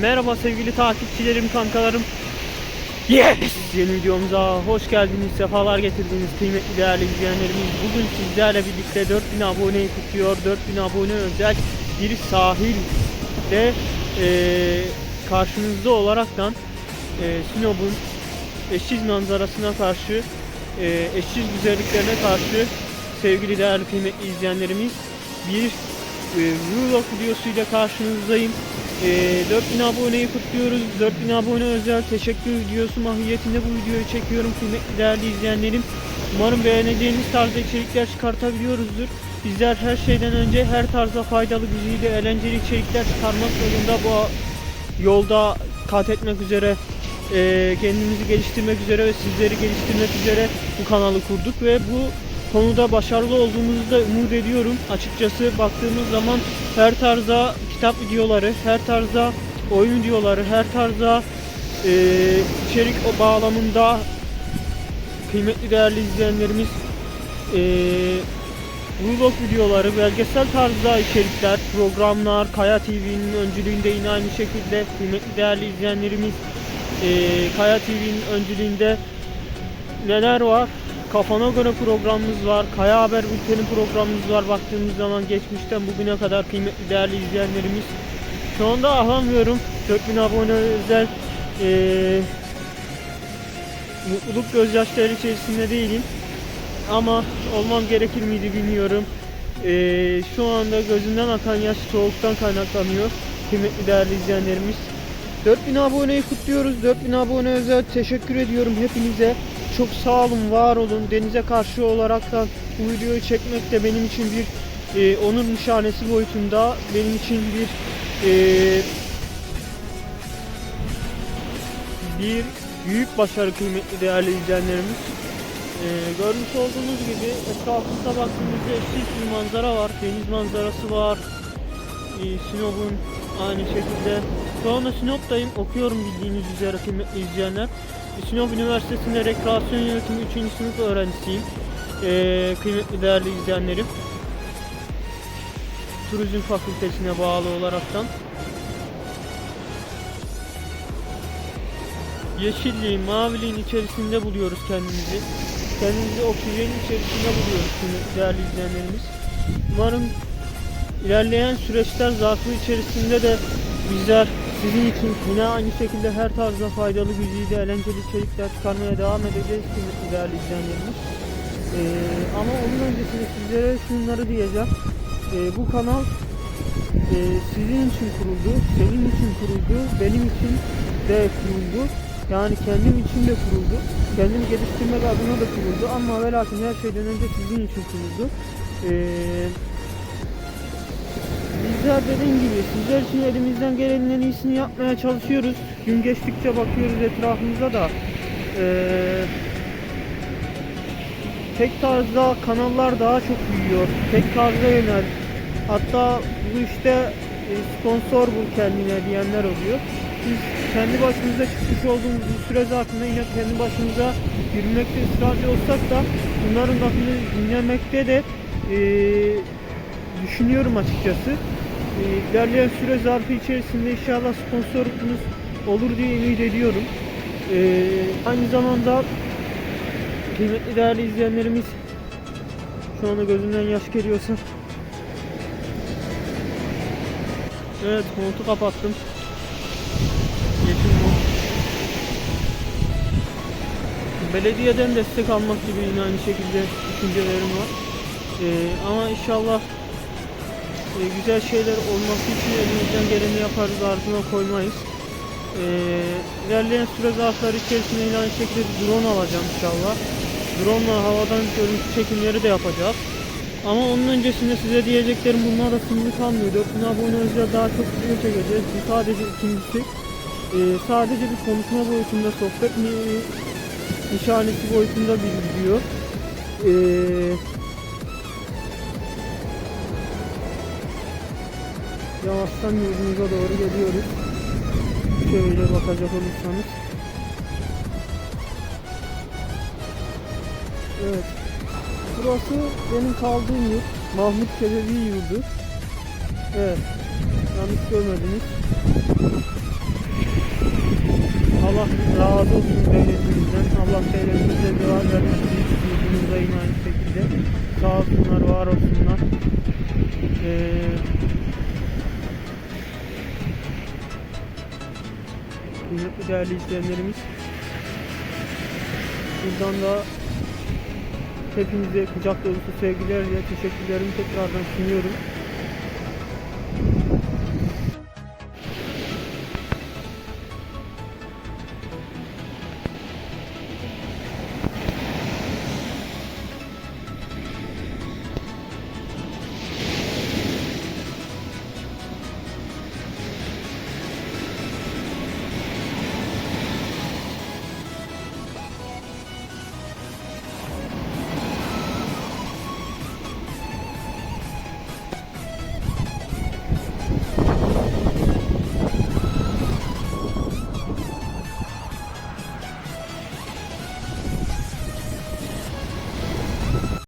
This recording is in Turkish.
Merhaba sevgili takipçilerim, kankalarım. Yes! Yeni videomuza hoş geldiniz, sefalar getirdiniz kıymetli değerli izleyenlerimiz. Bugün sizlerle birlikte 4000 aboneyi kutluyor. 4000 abone özel bir sahilde eee karşınızda olaraktan eee Sinop'un eşsiz manzarasına karşı, eee eşsiz güzelliklerine karşı sevgili değerli kıymetli izleyenlerimiz bir e, vlog videosuyla karşınızdayım. E, 4000 aboneyi kutluyoruz. 4000 abone özel teşekkür videosu mahiyetinde bu videoyu çekiyorum kıymetli değerli izleyenlerim. Umarım beğeneceğiniz tarzda içerikler çıkartabiliyoruzdur. Bizler her şeyden önce her tarzda faydalı, güzel, eğlenceli içerikler çıkarmak yolunda bu yolda kat etmek üzere e, kendimizi geliştirmek üzere ve sizleri geliştirmek üzere bu kanalı kurduk ve bu konuda başarılı olduğumuzu da umut ediyorum. Açıkçası baktığımız zaman her tarzda kitap videoları, her tarzda oyun videoları, her tarzda e, içerik bağlamında kıymetli değerli izleyenlerimiz e, vlog videoları, belgesel tarzda içerikler, programlar, Kaya TV'nin öncülüğünde yine aynı şekilde kıymetli değerli izleyenlerimiz e, Kaya TV'nin öncülüğünde neler var? Kafana göre programımız var. Kaya Haber Bülteni programımız var. Baktığımız zaman geçmişten bugüne kadar kıymetli değerli izleyenlerimiz. Şu anda alamıyorum. 4000 abone özel eee mutluluk gözyaşları içerisinde değilim. Ama olmam gerekir miydi bilmiyorum. Eee, şu anda gözümden akan yaş soğuktan kaynaklanıyor. Kıymetli değerli izleyenlerimiz. 4000 aboneyi kutluyoruz. 4000 abone özel teşekkür ediyorum hepinize. Çok sağ olun, var olun. Denize karşı olarak da bu videoyu çekmek de benim için bir e, onur nişanesi boyutunda. Benim için bir e, bir büyük başarı kıymetli değerli izleyenlerimiz. E, görmüş olduğunuz gibi etrafımıza baktığımızda eşsiz bir manzara var. Deniz manzarası var. E, Sinop'un aynı şekilde. Şu anda Sinop'tayım. Okuyorum bildiğiniz üzere kıymetli izleyenler. Sinop Üniversitesi'nde rekreasyon yönetimi 3. sınıf öğrencisiyim. Ee, kıymetli değerli izleyenlerim. Turizm fakültesine bağlı olaraktan. Yeşilliğin, maviliğin içerisinde buluyoruz kendimizi. Kendimizi oksijenin içerisinde buluyoruz kıymetli değerli izleyenlerimiz. Umarım ilerleyen süreçler zarfı içerisinde de bizler sizin için yine aynı şekilde her tarzda faydalı, güzel, eğlenceli içerikler çıkarmaya devam edeceğiz kıymetli değerli izleyenlerimiz. Ee, ama onun öncesinde sizlere şunları diyeceğim. Ee, bu kanal e, sizin için kuruldu, senin için kuruldu, benim için de kuruldu. Yani kendim için de kuruldu. Kendimi geliştirmek adına da kuruldu. Ama ve lakin her şeyden önce sizin için kuruldu. Ee, Bizler dediğim gibi sizler için elimizden gelenin en iyisini yapmaya çalışıyoruz. Gün geçtikçe bakıyoruz etrafımıza da. Ee, tek tarzda kanallar daha çok büyüyor. Tek tarzda yönel. Hatta bu işte e, sponsor bul kendine diyenler oluyor. Biz kendi başımıza çıkmış olduğumuz bu süre zarfında yine kendi başımıza yürümekte ısrarcı olsak da bunların lafını dinlemekte de e, düşünüyorum açıkçası. İlerleyen süre zarfı içerisinde inşallah sponsorluğumuz olur diye ümit ediyorum. Ee, aynı zamanda kıymetli değerli izleyenlerimiz şu anda gözümden yaş geliyorsa Evet montu kapattım. Yeşil mont. Belediyeden destek almak gibi aynı şekilde düşüncelerim var. Ee, ama inşallah e, güzel şeyler olması için elimizden geleni yaparız ardına koymayız. E, ilerleyen süre zarfları içerisinde yine aynı şekilde drone alacağım inşallah. Drone ile havadan görüntü çekimleri de yapacağız. Ama onun öncesinde size diyeceklerim bunlar da sınırlı kalmıyor. 4000 abone özel daha çok video çekeceğiz. Bu sadece ikincisi. E, sadece bir konuşma boyutunda, sohbet ni- nişanesi boyutunda bir video. Eee Yavaştan yurdumuza doğru geliyoruz. Şöyle bakacak olursanız. Evet. Burası benim kaldığım yurt. Mahmut Çelebi yurdu. Evet. Yanlış görmediniz. Allah razı olsun devletimizden. Allah devletimize zeval vermesin. Yurdumuza yine aynı şekilde. Sağ olsunlar, var olsunlar. Ee, değerli izleyenlerimiz. Buradan da hepinize kucak dolusu sevgilerle teşekkürlerimi tekrardan sunuyorum.